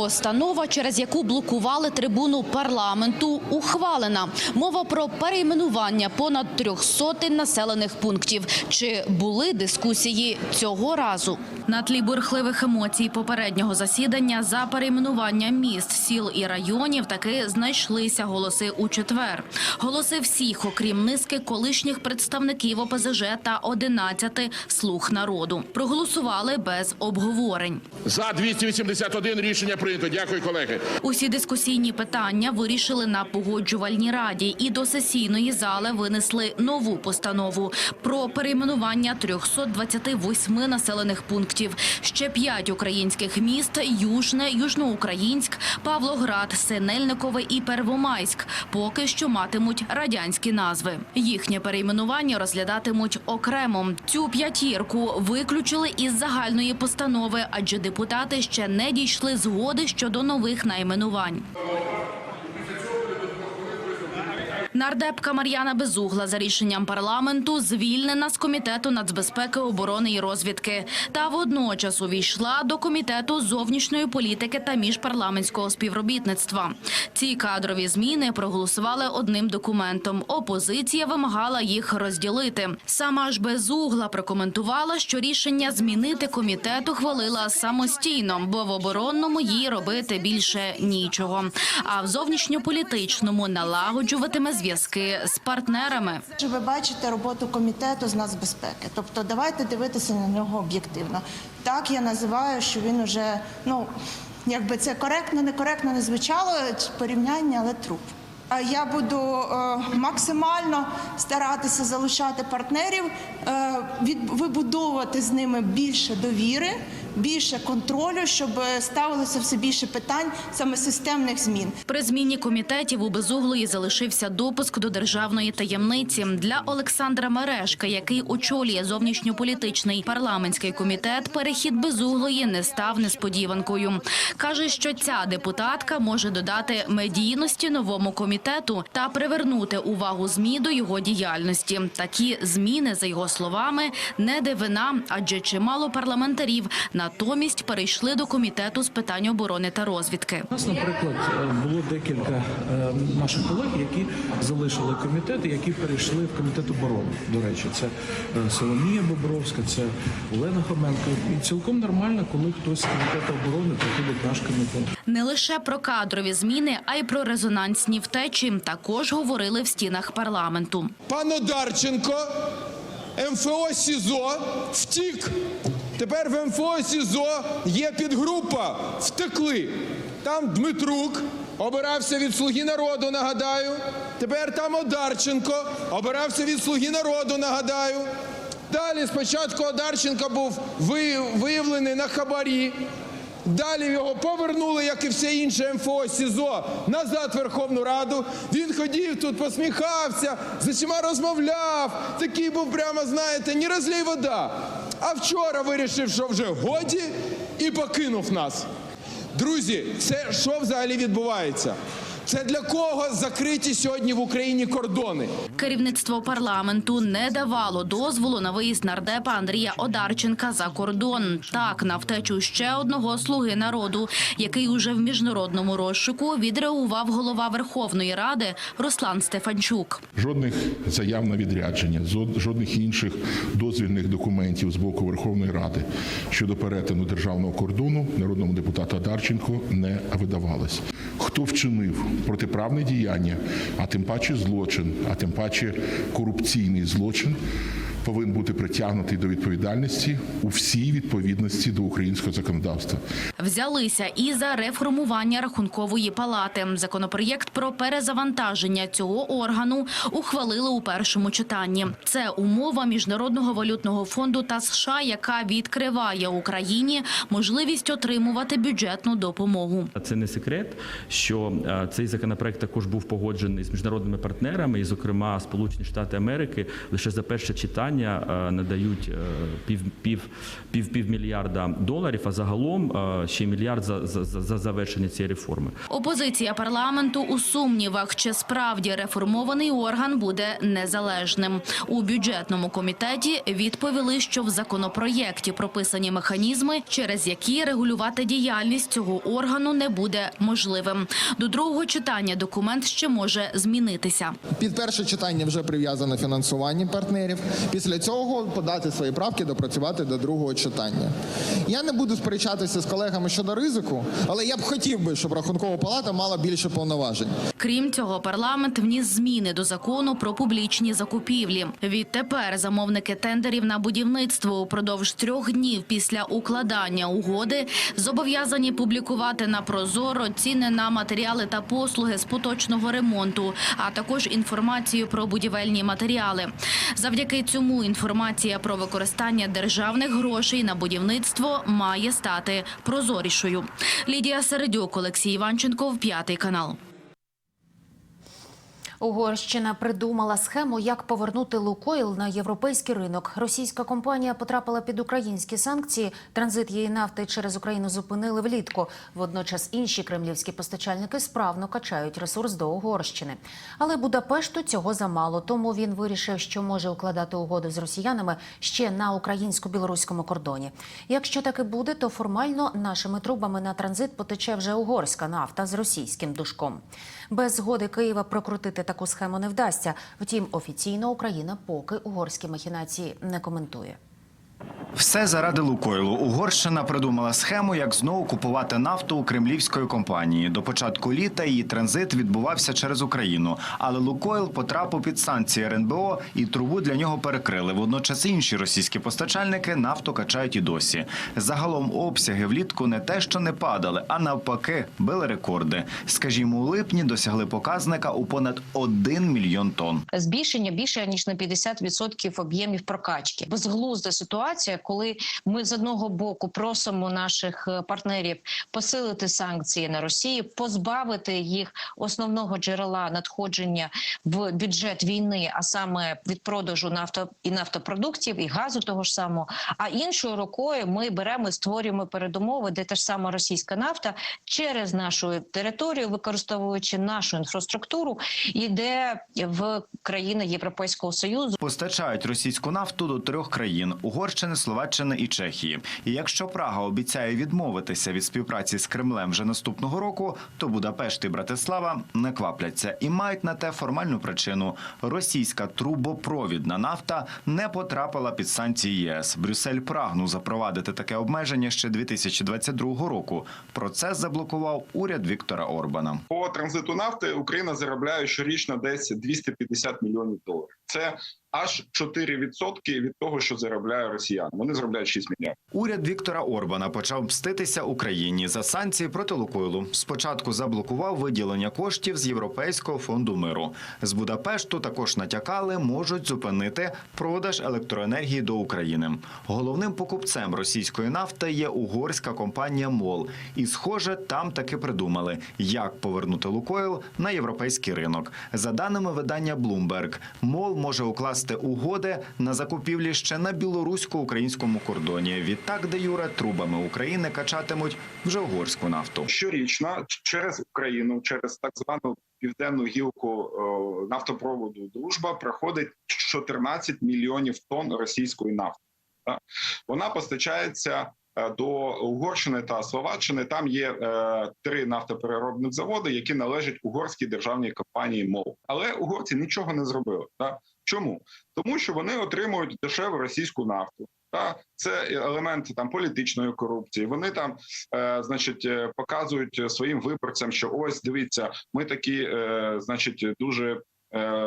Постанова, через яку блокували трибуну парламенту, ухвалена. Мова про перейменування понад 300 населених пунктів. Чи були дискусії цього разу? На тлі бурхливих емоцій попереднього засідання за перейменування міст, сіл і районів таки знайшлися голоси у четвер. Голоси всіх, окрім низки колишніх представників ОПЗЖ та 11 слуг народу. Проголосували без обговорень. За 281 рішення прийнято. Дякую, колеги. Усі дискусійні питання вирішили на погоджувальній раді і до сесійної зали винесли нову постанову про перейменування 328 населених пунктів. Ще п'ять українських міст: Южне, Южноукраїнськ, Павлоград, Синельникове і Первомайськ. Поки що матимуть радянські назви. Їхнє перейменування розглядатимуть окремо. Цю п'ятірку виключили із загальної постанови, адже депутати ще не дійшли згоди щодо нових найменувань. Нардепка Мар'яна Безугла за рішенням парламенту звільнена з комітету нацбезпеки, оборони і розвідки. Та водночас увійшла до комітету зовнішньої політики та міжпарламентського співробітництва. Ці кадрові зміни проголосували одним документом. Опозиція вимагала їх розділити. Сама ж Безугла прокоментувала, що рішення змінити комітет ухвалила самостійно, бо в оборонному їй робити більше нічого. А в зовнішньополітичному налагоджуватиме зв'язки з партнерами. Ви бачите роботу комітету з нацбезпеки? Тобто давайте дивитися на нього об'єктивно. Так я називаю, що він уже ну якби це коректно, некоректно не звучало порівняння, але труп. Я буду е, максимально старатися залучати партнерів, е, вибудовувати з ними більше довіри, більше контролю, щоб ставилося все більше питань саме системних змін. При зміні комітетів у Безуглої залишився допуск до державної таємниці для Олександра Мерешка, який очолює зовнішньополітичний парламентський комітет. Перехід Безуглої не став несподіванкою. каже, що ця депутатка може додати медійності новому комітету та привернути увагу змі до його діяльності. Такі зміни, за його словами, не дивина, адже чимало парламентарів натомість перейшли до комітету з питань оборони та розвідки. У нас, наприклад, е, було декілька е, наших колег, які залишили комітет які перейшли в комітет оборони. До речі, це е, Соломія Бобровська, це Олена Хоменко. І цілком нормально, коли хтось з комітету оборони приходить в наш комітет. Не лише про кадрові зміни, а й про резонансні втечі також говорили в стінах парламенту. Пан Одарченко, МФО СІЗО, втік. Тепер в МФО СІЗО є підгрупа. Втекли. Там Дмитрук обирався від Слуги народу, нагадаю. Тепер там Одарченко обирався від Слуги народу, нагадаю. Далі спочатку Одарченко був виявлений на хабарі. Далі його повернули, як і все інше МФО СІЗО, назад в Верховну Раду. Він ходів тут, посміхався, з усіма розмовляв. Такий був прямо, знаєте, не розлій вода. А вчора вирішив, що вже годі, і покинув нас. Друзі, це що взагалі відбувається? Це для кого закриті сьогодні в Україні кордони? Керівництво парламенту не давало дозволу на виїзд нардепа Андрія Одарченка за кордон. Так, на втечу ще одного слуги народу, який уже в міжнародному розшуку відреагував голова Верховної Ради Руслан Стефанчук. Жодних заяв на відрядження, жодних інших дозвільних документів з боку Верховної Ради щодо перетину державного кордону народному депутату Адарченко не видавалось. Хто вчинив протиправне діяння, а тим паче злочин, а тим паче корупційний злочин, повинен бути притягнутий до відповідальності у всій відповідності до українського законодавства. Взялися і за реформування рахункової палати. Законопроєкт про перезавантаження цього органу ухвалили у першому читанні. Це умова міжнародного валютного фонду та США, яка відкриває Україні можливість отримувати бюджетну допомогу. Це не секрет, що е, цей законопроект також був погоджений з міжнародними партнерами, і, зокрема, Сполучені Штати Америки лише за перше читання використання е, надають е, пів, пів, пів, півмільярда доларів, а загалом е, ще мільярд за, за, за за завершення цієї реформи. Опозиція парламенту у сумнівах, чи справді реформований орган буде незалежним. У бюджетному комітеті відповіли, що в законопроєкті прописані механізми, через які регулювати діяльність цього органу не буде можливим. До другого читання документ ще може змінитися. Під перше читання вже прив'язано фінансування партнерів. Після цього подати свої правки, допрацювати до другого читання. Я не буду сперечатися з колегами щодо ризику, але я б хотів би, щоб рахункова палата мала більше повноважень. Крім цього, парламент вніс зміни до закону про публічні закупівлі. Відтепер замовники тендерів на будівництво упродовж трьох днів після укладання угоди зобов'язані публікувати на прозоро ціни на матеріали та послуги з поточного ремонту, а також інформацію про будівельні матеріали. Завдяки цьому інформація про використання державних грошей на будівництво має стати прозорішою. Лідія Середюк, Олексій Іванченко, п'ятий канал. Угорщина придумала схему, як повернути Лукойл на європейський ринок. Російська компанія потрапила під українські санкції. Транзит її нафти через Україну зупинили влітку. Водночас інші кремлівські постачальники справно качають ресурс до Угорщини. Але Будапешту цього замало. Тому він вирішив, що може укладати угоду з росіянами ще на українсько-білоруському кордоні. Якщо таки буде, то формально нашими трубами на транзит потече вже угорська нафта з російським душком. Без згоди Києва прокрутити таку схему не вдасться. Втім, офіційно Україна поки угорські махінації не коментує. Все заради Лукойлу. Угорщина придумала схему, як знову купувати нафту у кремлівської компанії. До початку літа її транзит відбувався через Україну, але Лукойл потрапив під санкції РНБО і трубу для нього перекрили. Водночас інші російські постачальники нафту качають і досі. Загалом обсяги влітку не те, що не падали, а навпаки, били рекорди. Скажімо, у липні досягли показника у понад 1 мільйон тонн. збільшення більше ніж на 50% об'ємів прокачки. Безглузда ситуація, коли ми з одного боку просимо наших е, партнерів посилити санкції на Росію, позбавити їх основного джерела надходження в бюджет війни, а саме від продажу нафто і нафтопродуктів і газу того ж самого. А іншою рукою ми беремо і створюємо передумови, де та ж сама російська нафта через нашу територію, використовуючи нашу інфраструктуру, іде в країни Європейського союзу. Постачають російську нафту до трьох країн: Угорщини, Словаччини і Чехії. І якщо Прага обіцяє відмовитися від співпраці з Кремлем вже наступного року, то Будапешт і Братислава не квапляться і мають на те формальну причину: російська трубопровідна нафта не потрапила під санкції ЄС. Брюссель прагнув запровадити таке обмеження ще 2022 року. Процес заблокував уряд Віктора Орбана. По транзиту нафти Україна заробляє щорічно десь 250 мільйонів доларів. Це аж 4% від того, що заробляє росіян. Вони заробляють 6 мільярдів. Уряд Віктора Орбана почав мститися Україні за санкції проти Лукойлу. Спочатку заблокував виділення коштів з Європейського фонду миру. З Будапешту також натякали, можуть зупинити продаж електроенергії до України. Головним покупцем російської нафти є угорська компанія МОЛ. І, схоже, там таки придумали, як повернути Лукойл на європейський ринок. За даними видання Bloomberg, МОЛ може укласти угоди на закупівлі ще на білорусько-українському кордоні. Відтак, де юре трубами України качатимуть вже угорську нафту. Щорічно через Україну, через так звану південну гілку о, нафтопроводу Дружба проходить 14 мільйонів тонн російської нафти. Вона постачається е, до Угорщини та Словаччини. Там є е, три нафтопереробних заводи, які належать угорській державній компанії МОЛ. Але угорці нічого не зробили. Так? Чому? Тому що вони отримують дешеву російську нафту. Та це елемент там політичної корупції. Вони там, е, значить, е, показують своїм виборцям, що ось дивіться, ми такі, е, значить, дуже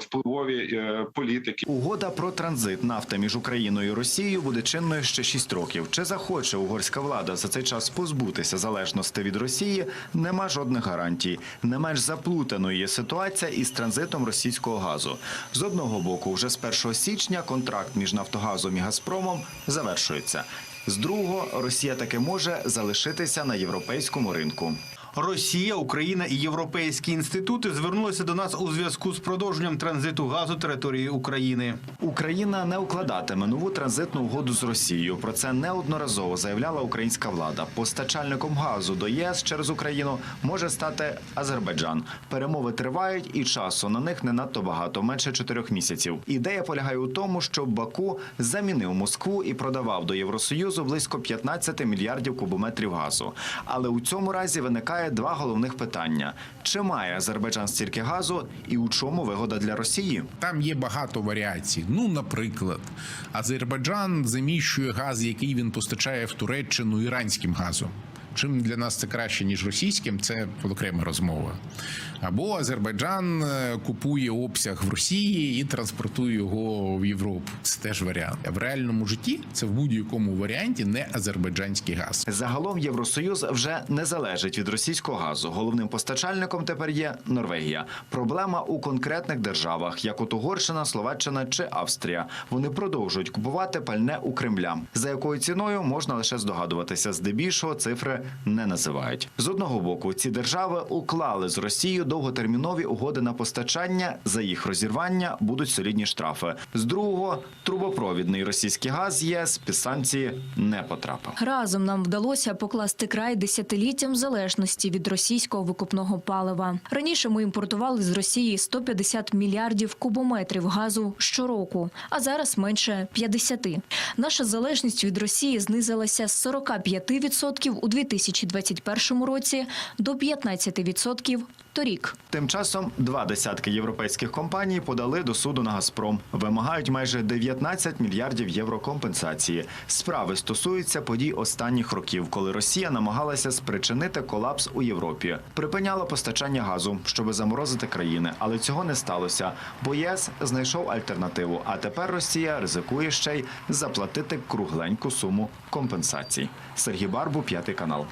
впливові е, політики. Угода про транзит нафти між Україною і Росією буде чинною ще 6 років. Чи захоче угорська влада за цей час позбутися залежності від Росії? Нема жодних гарантій. Не менш заплутаною є ситуація із транзитом російського газу. З одного боку, вже з 1 січня контракт між Нафтогазом і Газпромом завершується. З другого, Росія таки може залишитися на європейському ринку. Росія, Україна і європейські інститути звернулися до нас у зв'язку з продовженням транзиту газу території України. Україна не укладатиме нову транзитну угоду з Росією. Про це неодноразово заявляла українська влада. Постачальником газу до ЄС через Україну може стати Азербайджан. Перемови тривають, і часу на них не надто багато менше чотирьох місяців. Ідея полягає у тому, щоб Баку замінив Москву і продавав до Євросоюзу близько 15 мільярдів кубометрів газу. Але у цьому разі виникає два головних питання: чи має Азербайджан стільки газу, і у чому вигода для Росії? Там є багато варіацій. Ну, наприклад, Азербайджан заміщує газ, який він постачає в Туреччину іранським газом. Чим для нас це краще ніж російським, це окрема розмова. Або Азербайджан е, купує обсяг в Росії і транспортує його в Європу. Це теж варіант. В реальному житті це в будь-якому варіанті не азербайджанський газ. Загалом Євросоюз вже не залежить від російського газу. Головним постачальником тепер є Норвегія. Проблема у конкретних державах, як от Угорщина, Словаччина чи Австрія. Вони продовжують купувати пальне у Кремля. За якою ціною можна лише здогадуватися. Здебільшого цифри не називають. З одного боку, ці держави уклали з Росією довготермінові угоди на постачання. За їх розірвання будуть солідні штрафи. З другого трубопровідний російський газ ЄС під санкції не потрапив. Разом нам вдалося покласти край десятиліттям залежності від російського викупного палива. Раніше ми імпортували з Росії 150 мільярдів кубометрів газу щороку, а зараз менше 50. Наша залежність від Росії знизилася з 45% у 2021 році до 15% торік. Тим часом два десятки європейських компаній подали до суду на Газпром. Вимагають майже 19 мільярдів євро компенсації. Справи стосуються подій останніх років, коли Росія намагалася спричинити колапс у Європі. Припиняла постачання газу, щоби заморозити країни, але цього не сталося. Бо ЄС знайшов альтернативу. А тепер Росія ризикує ще й заплатити кругленьку суму компенсацій. Сергій Барбу, п'ятий канал.